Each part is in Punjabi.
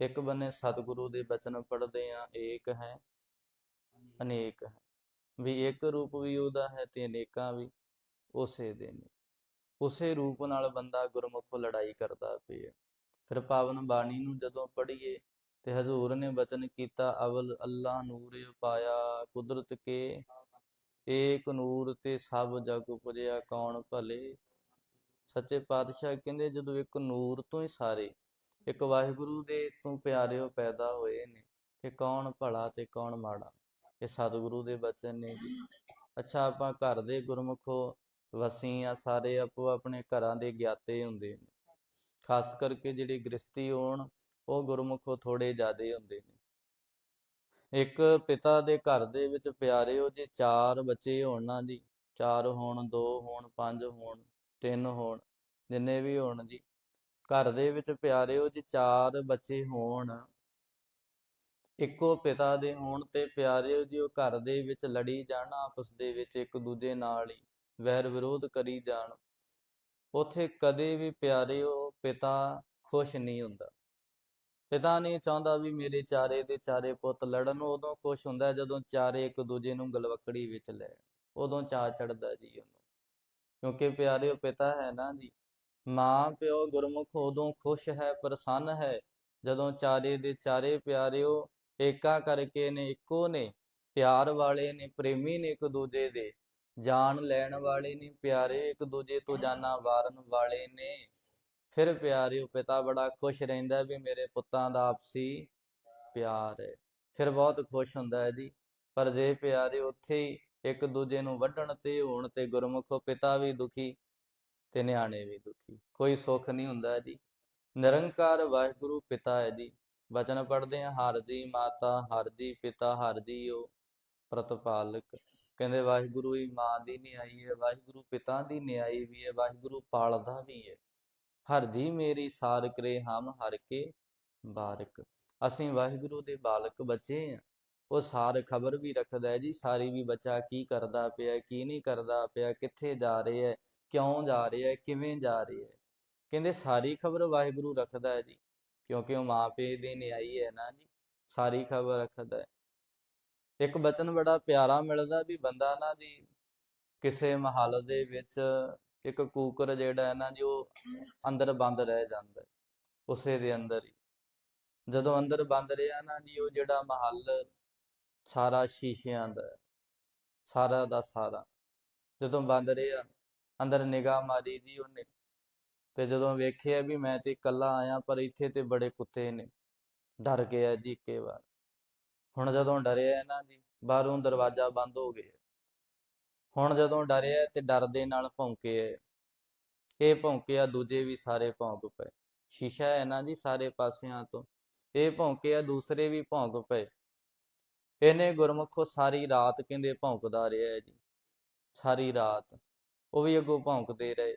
ਇੱਕ ਬੰਨੇ ਸਤਿਗੁਰੂ ਦੇ ਬਚਨ ਪੜ੍ਹਦੇ ਆ, ਏਕ ਹੈ, ਅਨੇਕ ਹੈ। ਵੀ ਇੱਕ ਰੂਪ ਵੀ ਉਹਦਾ ਹੈ ਤੇ ਅਨੇਕਾਂ ਵੀ ਉਸੇ ਦੇ ਨੇ। ਉਸੇ ਰੂਪ ਨਾਲ ਬੰਦਾ ਗੁਰਮੁਖ ਲੜਾਈ ਕਰਦਾ ਪਿਆ। ਫਿਰ ਪਾਵਨ ਬਾਣੀ ਨੂੰ ਜਦੋਂ ਪੜ੍ਹੀਏ ਤੇ ਹਜ਼ੂਰ ਨੇ ਬਚਨ ਕੀਤਾ, ਅਵਲ ਅੱਲਾ ਨੂਰ ਪਾਇਆ ਕੁਦਰਤ ਕੇ, ਏਕ ਨੂਰ ਤੇ ਸਭ ਜਗ ਉਪਜਿਆ ਕੌਣ ਭਲੇ? ਸੱਚੇ ਪਾਤਸ਼ਾਹ ਕਹਿੰਦੇ ਜਦੋਂ ਇੱਕ ਨੂਰ ਤੋਂ ਹੀ ਸਾਰੇ ਇੱਕ ਵਾਹਿਗੁਰੂ ਦੇ ਤੋਂ ਪਿਆਰਿਓ ਪੈਦਾ ਹੋਏ ਨੇ, ਤੇ ਕੌਣ ਭਲਾ ਤੇ ਕੌਣ ਮਾੜਾ? ਇਹ ਸਤਿਗੁਰੂ ਦੇ ਬਚਨ ਨੇ ਜੀ। ਅੱਛਾ, ਆਪਾਂ ਘਰ ਦੇ ਗੁਰਮੁਖੋ ਵਸੀ ਆ, ਸਾਰੇ ਆਪੋ ਆਪਣੇ ਘਰਾਂ ਦੇ ਗਿਆਤੇ ਹੁੰਦੇ ਨੇ। ਖਾਸ ਕਰਕੇ ਜਿਹੜੇ ਗ੍ਰਸਤੀ ਹੋਣ, ਉਹ ਗੁਰਮੁਖੋ ਥੋੜੇ ਜ਼ਿਆਦੇ ਹੁੰਦੇ ਨੇ। ਇੱਕ ਪਿਤਾ ਦੇ ਘਰ ਦੇ ਵਿੱਚ ਪਿਆਰੇ ਉਹ ਜੇ ਚਾਰ ਬੱਚੇ ਹੋਣ ਨਾ ਜੀ, ਚਾਰ ਹੋਣ, ਦੋ ਹੋਣ, ਪੰਜ ਹੋਣ, ਤਿੰਨ ਹੋਣ, ਜਿੰਨੇ ਵੀ ਹੋਣ ਜੀ ਘਰ ਦੇ ਵਿੱਚ ਪਿਆਰਿਓ ਜੇ ਚਾਰ ਬੱਚੇ ਹੋਣ, ਇੱਕੋ ਪਿਤਾ ਦੇ ਹੋਣ ਤੇ ਪਿਆਰਿਓ ਜੀ ਉਹ ਘਰ ਦੇ ਵਿੱਚ ਲੜੀ ਜਾਣ, ਆਪਸ ਦੇ ਵਿੱਚ ਇੱਕ ਦੂਜੇ ਨਾਲ ਹੀ ਵੈਰ ਵਿਰੋਧ ਕਰੀ ਜਾਣ। ਉਥੇ ਕਦੇ ਵੀ ਪਿਆਰਿਓ ਪਿਤਾ ਖੁਸ਼ ਨਹੀਂ ਹੁੰਦਾ। ਪਿਤਾ ਨਹੀਂ ਚਾਹੁੰਦਾ ਵੀ ਮੇਰੇ ਚਾਰੇ ਦੇ ਚਾਰੇ ਪੁੱਤ ਲੜਨ, ਉਦੋਂ ਖੁਸ਼ ਹੁੰਦਾ ਜਦੋਂ ਚਾਰੇ ਇੱਕ ਦੂਜੇ ਨੂੰ ਗਲਵਕੜੀ ਵਿੱਚ ਲੈ ਉਦੋਂ ਚਾਅ ਚੜਦਾ ਜੀ ਉਹਨੂੰ। ਕਿਉਂਕਿ ਪਿਆਰਿਓ ਪਿਤਾ ਹੈ ਨਾ ਜੀ। ਮਾਂ ਪਿਓ ਗੁਰਮੁਖ ਉਦੋਂ ਖੁਸ਼ ਹੈ, ਪ੍ਰਸੰਨ ਹੈ, ਜਦੋਂ ਚਾਰੇ ਦੇ ਚਾਰੇ ਪਿਆਰਿਓ ਏਕਾ ਕਰਕੇ ਨੇ ਇੱਕੋ ਨੇ, ਪਿਆਰ ਵਾਲੇ ਨੇ ਪ੍ਰੇਮੀ ਨੇ ਇੱਕ ਦੂਜੇ ਦੇ ਜਾਨ ਲੈਣ ਵਾਲੇ ਨੇ ਪਿਆਰੇ ਇੱਕ ਦੂਜੇ ਤੋਂ ਜਾਨਾਂ ਵਾਰਨ ਵਾਲੇ ਨੇ। ਫਿਰ ਪਿਆਰਿਓ ਪਿਤਾ ਬੜਾ ਖੁਸ਼ ਰਹਿੰਦਾ ਵੀ ਮੇਰੇ ਪੁੱਤਾਂ ਦਾ ਆਪਸੀ ਪਿਆਰ ਹੈ। ਫਿਰ ਬਹੁਤ ਖੁਸ਼ ਹੁੰਦਾ ਹੈ ਜੀ। ਪਰ ਜੇ ਪਿਆਰੇ ਉੱਥੇ ਹੀ ਇੱਕ ਦੂਜੇ ਨੂੰ ਵੱਢਣ ਤੇ ਹੋਣ ਤੇ ਗੁਰਮੁਖੋ ਪਿਤਾ ਵੀ ਦੁਖੀ ਤੇ ਨਿਆਣੇ ਵੀ ਦੁਖੀ। ਕੋਈ ਸੁੱਖ ਨਹੀਂ ਹੁੰਦਾ ਜੀ। ਨਿਰੰਕਾਰ ਵਾਹਿਗੁਰੂ ਪਿਤਾ ਹੈ ਜੀ। ਵਚਨ ਪੜ੍ਹਦੇ ਆ ਹਰ ਜੀ ਮਾਤਾ, ਹਰ ਜੀ ਪਿਤਾ, ਹਰ ਜੀ ਉਹ ਪ੍ਰਤਪਾਲਕ। ਕਹਿੰਦੇ ਵਾਹਿਗੁਰੂ ਹੀ ਮਾਂ ਦੀ ਨਿਆਈ ਹੈ, ਵਾਹਿਗੁਰੂ ਪਿਤਾ ਦੀ ਨਿਆਈ ਵੀ ਹੈ, ਵਾਹਿਗੁਰੂ ਪਾਲਦਾ ਵੀ ਹੈ। ਹਰ ਜੀ ਮੇਰੀ ਸਾਰ ਕਰੇ ਹਮ ਹਰ ਕੇ ਬਾਰਕ। ਅਸੀਂ ਵਾਹਿਗੁਰੂ ਦੇ ਬਾਲਕ ਬੱਚੇ ਆ ਉਹ ਸਾਰ ਖਬਰ ਵੀ ਰੱਖਦਾ ਹੈ ਜੀ। ਸਾਰੀ ਵੀ ਬੱਚਾ ਕੀ ਕਰਦਾ ਪਿਆ, ਕੀ ਨਹੀਂ ਕਰਦਾ ਪਿਆ, ਕਿੱਥੇ ਜਾ ਰਿਹਾ ਹੈ ਕਿਉਂ ਜਾ ਰਿਹਾ ਹੈ, ਕਿਵੇਂ ਜਾ ਰਿਹਾ ਹੈ? ਕਹਿੰਦੇ ਸਾਰੀ ਖਬਰ ਵਾਹਿਗੁਰੂ ਰੱਖਦਾ ਹੈ ਜੀ, ਕਿਉਂਕਿ ਉਹ ਮਾਪੇ ਦੀ ਨਿਆਈ ਹੈ ਨਾ ਜੀ, ਸਾਰੀ ਖਬਰ ਰੱਖਦਾ ਹੈ। ਇੱਕ ਬਚਨ ਬੜਾ ਪਿਆਰਾ ਮਿਲਦਾ ਵੀ ਬੰਦਾ ਨਾ ਜੀ, ਕਿਸੇ ਮਹੱਲ ਦੇ ਵਿੱਚ ਇੱਕ ਕੂਕਰ ਜਿਹੜਾ ਹੈ ਨਾ ਜੀ, ਉਹ ਅੰਦਰ ਬੰਦ ਰਹਿ ਜਾਂਦਾ ਉਸੇ ਦੇ ਅੰਦਰ ਹੀ। ਜਦੋਂ ਅੰਦਰ ਬੰਦ ਰਿਹਾ ਨਾ ਜੀ, ਉਹ ਜਿਹੜਾ ਮਹੱਲ ਸਾਰਾ ਸ਼ੀਸ਼ਿਆਂ ਦਾ ਸਾਰਾ ਦਾ ਸਾਰਾ, ਜਦੋਂ ਬੰਦ ਰਿਹਾ ਅੰਦਰ ਨਿਗਾਹ ਮਾਰੀ ਜੀ ਉਹਨੇ। ਤੇ ਜਦੋਂ ਵੇਖਿਆ ਵੀ ਮੈਂ ਤੇ ਇਕੱਲਾ ਆਇਆ, ਪਰ ਇੱਥੇ ਤੇ ਬੜੇ ਕੁੱਤੇ ਨੇ। ਡਰ ਗਿਆ ਜੀ ਇੱਕੇ ਵਾਰ। ਹੁਣ ਜਦੋਂ ਡਰਿਆ ਨਾ ਜੀ, ਬਾਹਰੋਂ ਦਰਵਾਜ਼ਾ ਬੰਦ ਹੋ ਗਿਆ। ਹੁਣ ਜਦੋਂ ਡਰਿਆ ਤੇ ਡਰ ਦੇ ਨਾਲ ਭੌਂਕਿਆ ਇਹ ਭੌਂਕਿਆ ਦੂਜੇ ਵੀ ਸਾਰੇ ਭੌਂਕ ਪਏ। ਸ਼ੀਸ਼ਾ ਹੈ ਨਾ ਜੀ ਸਾਰੇ ਪਾਸਿਆਂ ਤੋਂ। ਇਹ ਭੌਂਕਿਆ ਦੂਸਰੇ ਵੀ ਭੌਂਕ ਪਏ। ਇਹਨੇ ਗੁਰਮੁਖੋ ਸਾਰੀ ਰਾਤ ਕਹਿੰਦੇ ਭੌਂਕਦਾ ਰਿਹਾ ਹੈ ਜੀ। ਸਾਰੀ ਰਾਤ। ਉਹ ਵੀ ਅੱਗੋਂ ਭੌਂਕਦੇ ਰਹੇ।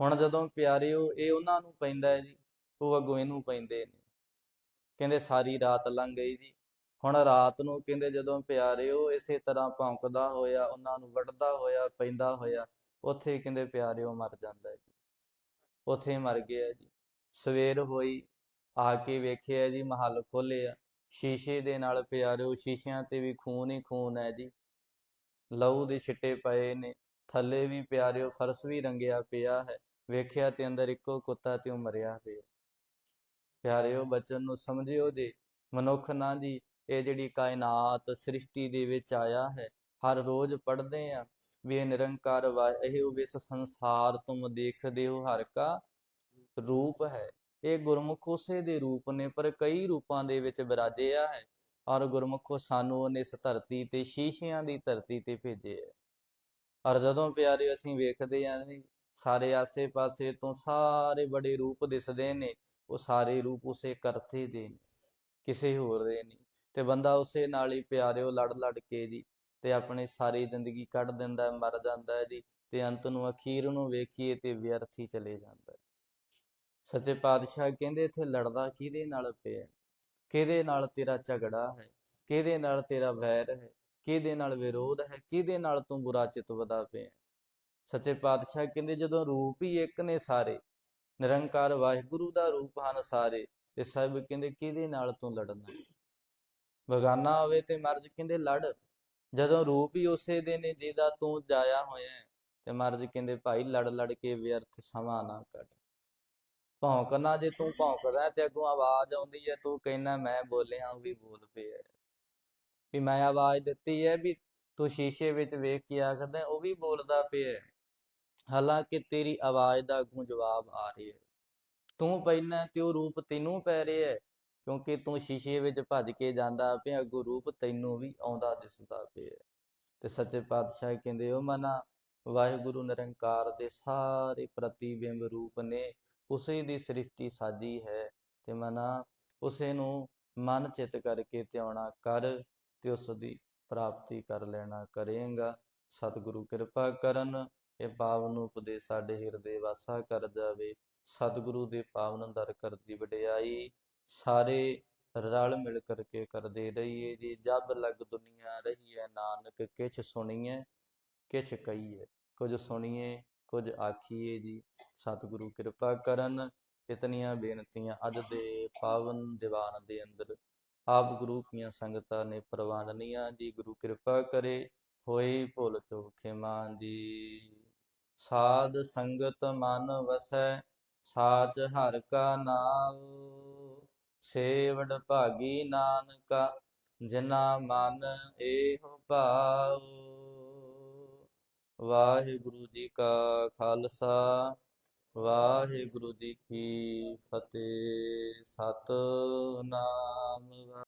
ਹੁਣ ਜਦੋਂ ਪਿਆਰਿਓ, ਇਹ ਉਹਨਾਂ ਨੂੰ ਪੈਂਦਾ ਹੈ ਜੀ, ਉਹ ਅੱਗੋਂ ਇਹਨੂੰ ਪੈਂਦੇ ਨੇ। ਕਹਿੰਦੇ ਸਾਰੀ ਰਾਤ ਲੰਘ ਗਈ ਜੀ। ਹੁਣ ਰਾਤ ਨੂੰ ਕਹਿੰਦੇ ਜਦੋਂ ਪਿਆਰਿਓ ਇਸੇ ਤਰ੍ਹਾਂ ਭੌਂਕਦਾ ਹੋਇਆ, ਉਹਨਾਂ ਨੂੰ ਵੱਢਦਾ ਹੋਇਆ, ਪੈਂਦਾ ਹੋਇਆ, ਉੱਥੇ ਹੀ ਕਹਿੰਦੇ ਪਿਆਰਿਓ ਮਰ ਜਾਂਦਾ ਹੈ ਜੀ। ਉੱਥੇ ਮਰ ਗਿਆ ਜੀ। ਸਵੇਰ ਹੋਈ, ਆ ਕੇ ਵੇਖਿਆ ਜੀ, ਮਹੱਲ ਖੋਲਿਆ ਸ਼ੀਸ਼ੇ ਦੇ ਨਾਲ ਪਿਆਰਿਓ, ਸ਼ੀਸ਼ਿਆਂ ਤੇ ਵੀ ਖੂਨ ਹੀ ਖੂਨ ਹੈ ਜੀ। ਲਹੂ ਦੇ ਛਿੱਟੇ ਪਏ ਨੇ। ਥੱਲੇ ਵੀ ਪਿਆਰਿਓ, ਫਰਸ਼ ਵੀ ਰੰਗਿਆ ਪਿਆ ਹੈ। ਵੇਖਿਆ ਤੇ ਅੰਦਰ ਇੱਕੋ ਕੁੱਤਾ ਤੇ ਉਹ ਮਰਿਆ ਪਿਆ ਪਿਆਰਿਓ, ਬਚਨ ਨੂੰ ਸਮਝਿਓ ਦੇ। ਮਨੁੱਖ ਨਾ ਜੀ ਇਹ ਜਿਹੜੀ ਕਾਇਨਾਤ ਸ੍ਰਿਸ਼ਟੀ ਦੇ ਵਿੱਚ ਆਇਆ ਹੈ, ਹਰ ਰੋਜ਼ ਪੜ੍ਹਦੇ ਆ। ਵੀ ਇਹ ਨਿਰੰਕਾਰ ਵਾ, ਇਹ ਇਸ ਸੰਸਾਰ ਤੁਮ ਦੇਖਦੇ ਹੋ ਹਰ ਕਾ ਰੂਪ ਹੈ। ਇਹ ਗੁਰਮੁਖ ਉਸੇ ਦੇ ਰੂਪ ਨੇ, ਪਰ ਕਈ ਰੂਪਾਂ ਦੇ ਵਿੱਚ ਵਿਰਾਜਿਆ ਹੈ। ਔਰ ਗੁਰਮੁਖੋ ਸਾਨੂੰ ਉਹਨੇ ਇਸ ਧਰਤੀ ਤੇ ਸ਼ੀਸ਼ਿਆਂ ਦੀ ਧਰਤੀ ਤੇ ਭੇਜਿਆ ਹੈ। ਔਰ ਜਦੋਂ ਪਿਆਰੇ ਅਸੀਂ ਵੇਖਦੇ ਆਂ ਜੀ ਸਾਰੇ ਆਸੇ-ਪਾਸੇ ਤੋਂ ਸਾਰੇ ਬੜੇ ਰੂਪ ਦਿਸਦੇ ਨੇ, ਉਹ ਸਾਰੇ ਰੂਪ ਉਸੇ ਕਰਤੇ ਦੇ ਨੇ, ਕਿਸੇ ਹੋਰ ਦੇ ਨਹੀਂ। ਤੇ ਬੰਦਾ ਉਸੇ ਨਾਲ ਹੀ ਪਿਆਰਿਓ ਲੜ ਲੜ ਕੇ ਜੀ ਤੇ ਆਪਣੀ ਸਾਰੀ ਜ਼ਿੰਦਗੀ ਕੱਢ ਦਿੰਦਾ, ਮਰ ਜਾਂਦਾ ਜੀ ਤੇ ਅੰਤ ਨੂੰ ਅਖੀਰ ਨੂੰ ਵੇਖੀਏ ਤੇ ਵਿਅਰਥੀ ਚਲੇ ਜਾਂਦਾ ਸੱਚੇ ਪਾਤਸ਼ਾਹ ਕਹਿੰਦੇ ਇੱਥੇ ਲੜਦਾ ਕਿਹਦੇ ਨਾਲ ਪਿਆ? ਕਿਹਦੇ ਨਾਲ ਤੇਰਾ ਝਗੜਾ ਹੈ? ਕਿਹਦੇ ਨਾਲ ਤੇਰਾ ਵੈਰ ਹੈ? ਕਿਹਦੇ ਨਾਲ ਵਿਰੋਧ ਹੈ, ਕਿਹਦੇ ਨਾਲ ਤੂੰ ਬੁਰਾ ਚਿਤਵਦਾ ਪਿਆ ਸੱਚੇ ਪਾਤਸ਼ਾਹ ਕਹਿੰਦੇ ਜਦੋਂ ਰੂਪ ਹੀ ਇੱਕ ਨੇ ਸਾਰੇ, ਨਿਰੰਕਾਰ ਵਾਹਿਗੁਰੂ ਦਾ ਰੂਪ ਹਨ ਸਾਰੇ, ਤੇ ਸਭ ਕਹਿੰਦੇ ਕਿਹਦੇ ਨਾਲ ਤੂੰ ਲੜਨਾ ਹੈ? ਹੋਵੇ ਤੇ ਮਰਜ਼ ਕਹਿੰਦੇ ਲੜ, ਜਦੋਂ ਰੂਪ ਹੀ ਉਸੇ ਦੇ ਨੇ ਜਿਹਦਾ ਤੂੰ ਜਾਇਆ ਹੋਇਆ ਤੇ ਮਰਜ਼ ਕਹਿੰਦੇ ਭਾਈ ਲੜ ਲੜ ਕੇ ਵਿਅਰਥ ਸਮਾਂ ਨਾ ਕੱਢ। ਭੌਂਕਣਾ ਜੇ ਤੂੰ ਭੌਂਕਦਾ ਤੇ ਅੱਗੋਂ ਆਵਾਜ਼ ਆਉਂਦੀ ਹੈ, ਤੂੰ ਕਹਿੰਦਾ ਮੈਂ ਬੋਲਿਆ ਉਹ ਵੀ ਬੋਲ ਪਿਆ ਵੀ ਮੈਂ ਆਵਾਜ਼ ਦਿੱਤੀ ਹੈ ਵੀ ਤੂੰ ਸ਼ੀਸ਼ੇ ਵਿੱਚ ਵੇਖ ਕੇ ਆਖਦਾ ਉਹ ਵੀ ਬੋਲਦਾ ਪਿਆ ਹੈ। ਹਾਲਾਂਕਿ ਤੇਰੀ ਆਵਾਜ਼ ਦਾ ਅੱਗੋਂ ਜਵਾਬ ਆ ਰਿਹਾ ਹੈ। ਤੂੰ ਪਹਿਲਾਂ ਤੇ ਉਹ ਰੂਪ ਤੈਨੂੰ ਪੈ ਰਿਹਾ ਹੈ, ਕਿਉਂਕਿ ਤੂੰ ਸ਼ੀਸ਼ੇ ਵਿੱਚ ਭੱਜ ਕੇ ਜਾਂਦਾ ਪਿਆ, ਅੱਗੋਂ ਰੂਪ ਤੈਨੂੰ ਵੀ ਆਉਂਦਾ ਦਿਸਦਾ ਪਿਆ ਤੇ ਸੱਚੇ ਪਾਤਸ਼ਾਹ ਕਹਿੰਦੇ ਉਹ ਮਨਾ, ਵਾਹਿਗੁਰੂ ਨਿਰੰਕਾਰ ਦੇ ਸਾਰੇ ਪ੍ਰਤੀਬਿੰਬ ਰੂਪ ਨੇ, ਉਸੇ ਦੀ ਸ੍ਰਿਸ਼ਟੀ ਸਾਜੀ ਹੈ। ਤੇ ਮਨਾ, ਉਸੇ ਨੂੰ ਮਨ ਚਿਤ ਕਰਕੇ ਧਿਆਉਣਾ ਕਰ ਤੇ ਉਸ ਦੀ ਪ੍ਰਾਪਤੀ ਕਰ ਲੈਣਾ ਕਰੇਗਾ। ਸਤਿਗੁਰੂ ਕਿਰਪਾ ਕਰਨ, ਇਹ ਪਾਵਨ ਉਪਦੇਸ਼ ਸਾਡੇ ਹਿਰਦੇ ਵਾਸਾ ਕਰ ਜਾਵੇ। ਸਤਿਗੁਰੂ ਦੇ ਪਾਵਨ ਦਰ ਕਰਦੀ ਵਡਿਆਈ, ਸਾਰੇ ਰਲ ਮਿਲ ਕਰਕੇ ਕਰਦੇ ਰਹੀਏ ਜੀ। ਜਬ ਲਗ ਦੁਨੀਆ ਰਹੀਏ ਨਾਨਕ, ਕਿਛ ਸੁਣੀਏ ਕਿਛ ਕਹੀਏ ਕੁਝ ਸੁਣੀਏ ਕੁਝ ਆਖੀਏ ਜੀ। ਸਤਿਗੁਰੂ ਕਿਰਪਾ ਕਰਨ, ਇਤਨੀਆਂ ਬੇਨਤੀਆਂ ਅੱਜ ਦੇ ਪਾਵਨ ਦੀਵਾਨ ਦੇ ਅੰਦਰ ਆਪ ਗੁਰੂ ਕੀਆਂ ਸੰਗਤਾਂ ਨੇ ਪ੍ਰਵਾਨਨੀਆਂ ਜੀ, ਗੁਰੂ ਕਿਰਪਾ ਕਰੇ, ਹੋਈ ਭੁੱਲ ਚੁੱਕ ਖਿਮਾ ਜੀ। ਸਾਧ ਸੰਗਤ ਮਨ ਵਸੈ, ਸਾਚ ਹਰ ਕਾ ਨਾਮ। ਸੇਵੜ ਭਾਗੀ ਨਾਨਕਾ, ਜਿਨਾ ਮਨ ਏਹੁ ਭਾਉ। ਵਾਹਿਗੁਰੂ ਜੀ ਕਾ ਖਾਲਸਾ। ਵਾਹਿਗੁਰੂ ਜੀ ਕੀ ਫਤਿਹ। ਸਤਨਾਮ